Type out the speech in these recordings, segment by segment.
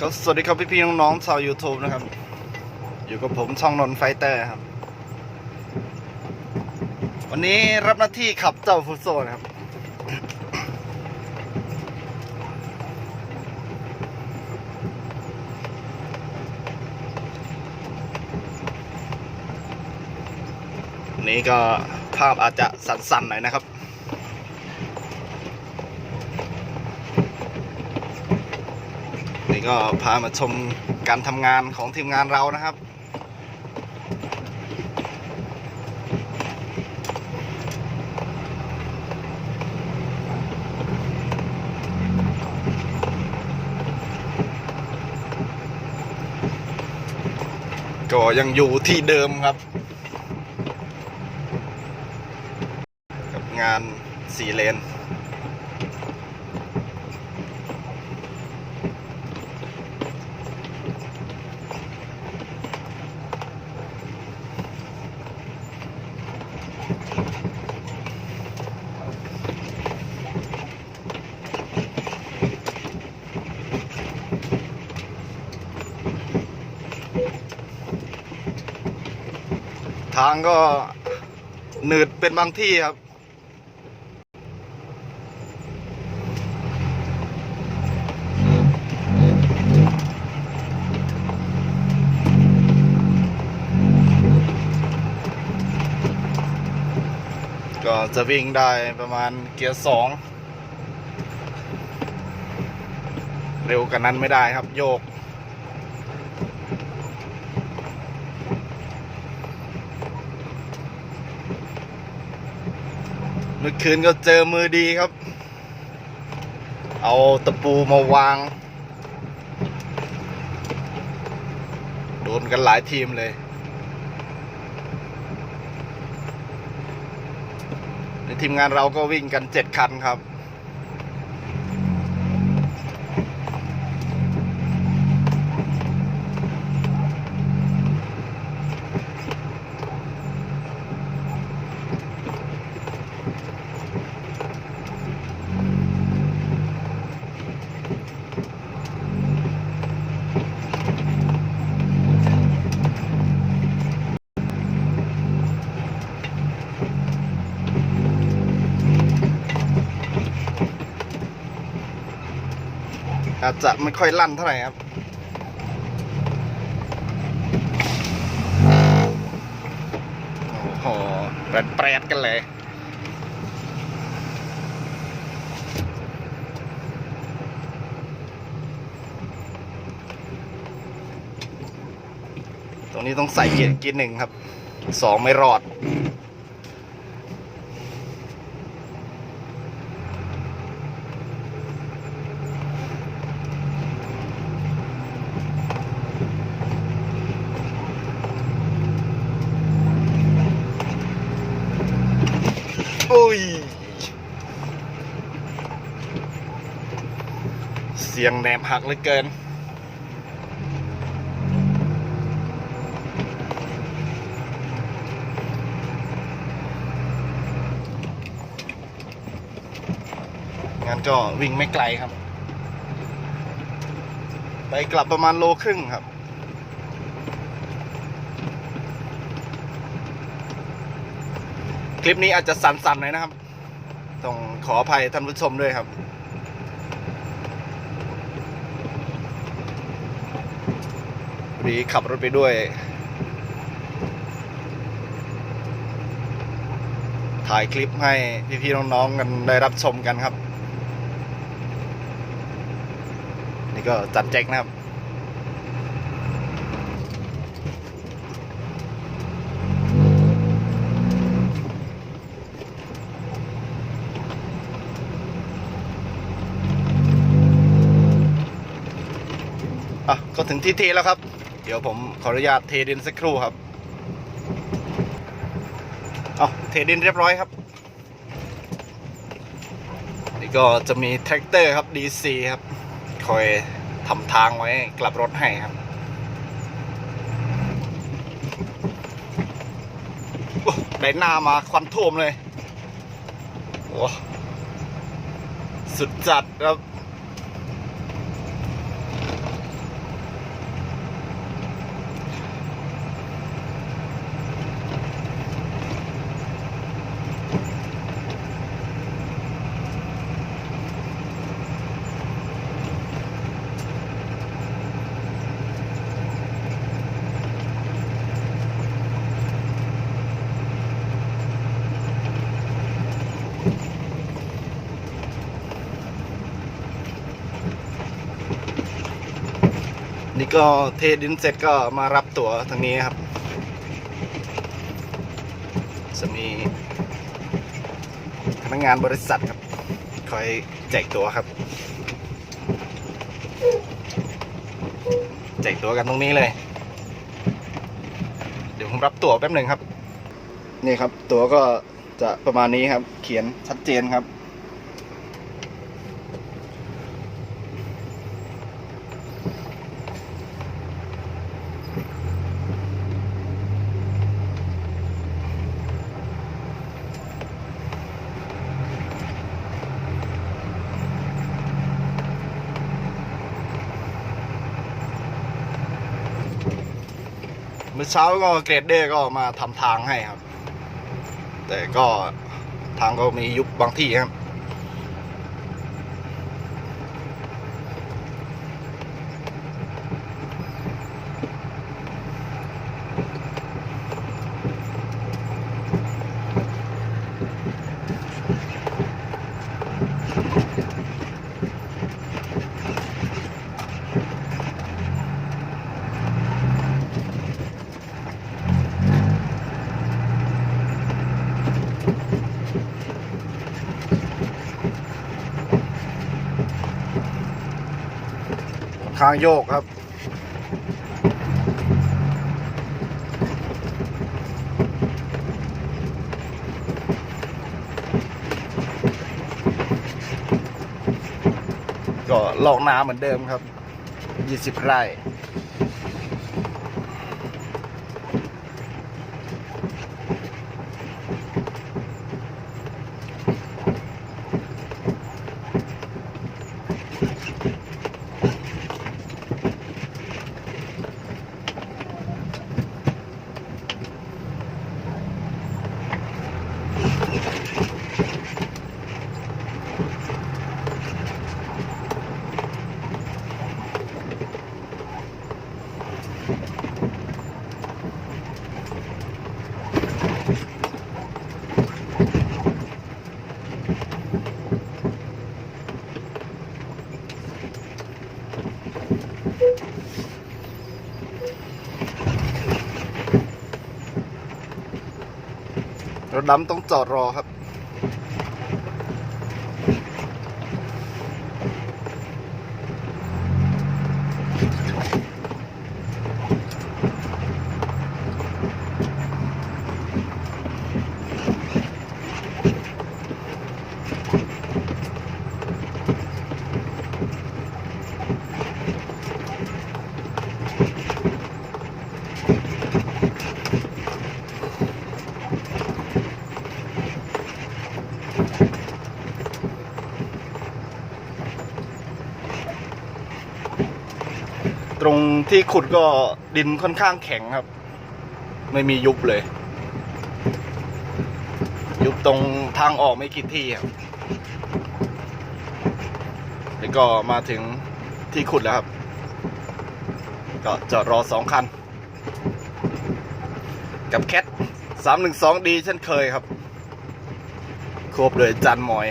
ครับสวัสดีครับพี่ๆน้องๆชาว YouTube นะครับ อยู่กับผมช่องนนไฟเตอร์ครับ วันนี้รับหน้าที่ขับเจ้าฟุตโซนะครับนนี้ก็ภาพอาจจะสั่นๆหน่อยนะครับ ก็พามาชมการทำงานของทีมงานเรานะครับ ก็ยังอยู่ที่เดิมครับ กับงานสี่เลน ทางก็หนืดเป็นบางที่ครับก็จะวิ่งได้ประมาณเกียร์สองเร็วกันนั้นไม่ได้ครับโยก มื่อคืนก็เจอมือดีครับ เอาตะปูมาวาง โดนกันหลายทีมเลย ในทีมงานเราก็วิ่งกันเจ็ดคันครับ อาจจะไม่ค่อยลั่นเท่าไหร่ครับโอ้โหแปรดแปรดกันเลยตรงนี้ต้องใส่เกียร์เกียร์หนึ่งครับสองไม่รอด อ้ย เสียงแหนบหักเหลือเกิน งั้นก็วิ่งไม่ไกลครับ ไปกลับประมาณโลครึ่งครับ คลิปนี้อาจจะสั่นๆหน่อยนะครับ ต้องขออภัยท่านผู้ชมด้วยครับพอดีขับรถไปด้วย ถ่ายคลิปให้พี่ๆน้องๆกันได้รับชมกันครับ นี่ก็จัดแจ็คนะครับ ถึงที่เทแล้วครับ เดี๋ยวผมขออนุญาตเทดินสักครู่ครับ เอาเทดินเรียบร้อยครับ นี่ก็จะมีแท็กเตอร์ครับ DC ครับ คอยทำทางไว้กลับรถให้ครับโอ้ได้หน้ามาควันท่วมเลย โอ้สุดจัดครับ นี่ก็เทดินเสร็จก็มารับตั๋วทางนี้ครับ จะมีพนักงานบริษัทครับ คอยแจกตั๋วครับ แจกตั๋วกันตรงนี้เลย เดี๋ยวผมรับตั๋วแป๊บหนึ่งครับ นี่ครับตั๋วก็จะประมาณนี้ครับ เขียนชัดเจนครับ มื่อเช้าก็เกรดเดอร์ก็มาทำทางให้ครับ แต่ก็ทางก็มียุบบางที่ครับ ทางโยกครับ ก็ลอกน้ำเหมือนเดิมครับ 20 ไร่ รถดำต้องจอดรอครับ ตรงที่ขุดก็ดินค่อนข้างแข็งครับ ไม่มียุบเลย ยุบตรงทางออกไม่กี่ที่ครับแล้วก็มาถึงที่ขุดแล้วครับ ก็จอดรอสองคัน กับแคทสามหนึ่งสองดีเช่นเคยครับ ครบเลยจันหมอย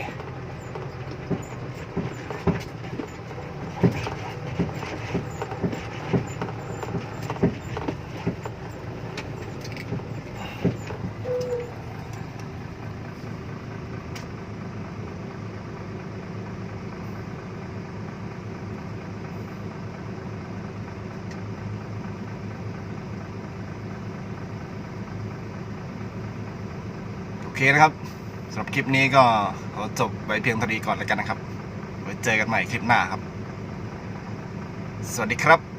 นะครับสำหรับคลิปนี้ก็ขอจบไว้เพียงเท่านี้ก่อนแล้วกันนะครับ ไว้เจอกันใหม่คลิปหน้าครับ สวัสดีครับ